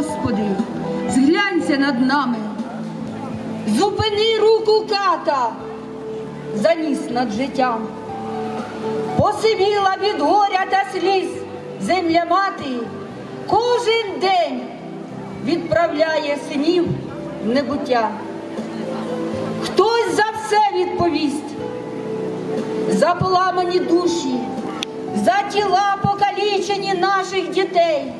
Господи, зглянься над нами. Зупини руку ката, заніс над життям. Посивіла від горя та сліз земля мати, кожен день відправляє синів в небуття. Хтось за все відповість, за поламані душі, за тіла покалічені наших дітей.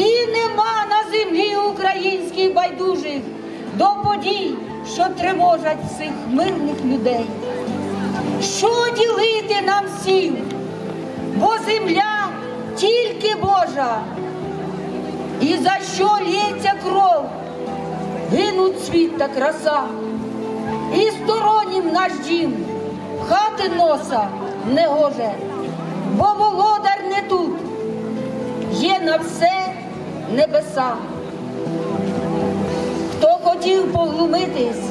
І нема на землі українській байдужих до подій, що тривожать всіх мирних людей. Що ділити нам всім, бо земля тільки Божа, і за що лється кров, гинуть світ та краса, і стороннім наш дім, хати носа не гоже, бо володар не тут, є на все небеса. Хто хотів поглумитись,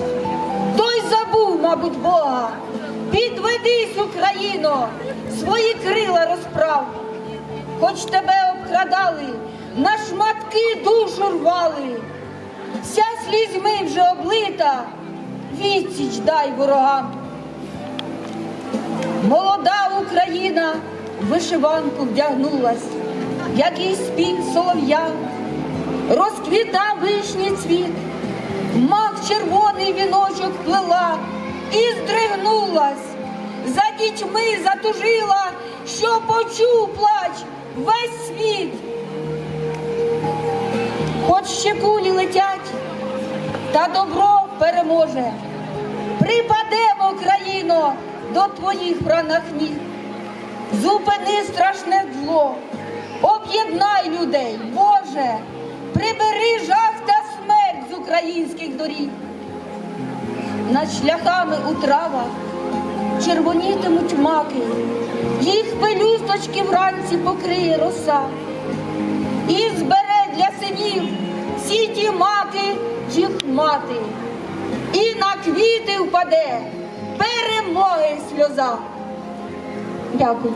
той забув, мабуть, Бога. Підведись, Україно, свої крила розправ, хоч тебе обкрадали, на шматки душу рвали, вся слізьми вже облита, відсіч дай ворогам. Молода Україна вишиванку вдягнулась, який спів солов'я, розквітав вишній цвіт, мак червоний віночок плела і здригнулась, за дітьми затужила, що почув плач весь світ. Хоч ще кулі летять, та добро переможе. Припадемо, країно, до твоїх ранах ніг. Зупини страшне зло, об'єднай людей, Боже, прибери жах та смерть з українських доріг. Над шляхами у травах червонітимуть маки, їх пелюсточки вранці покриє роса. І збере для синів всі ті маки їх мати, і на квіти впаде перемоги сльоза. Дякую.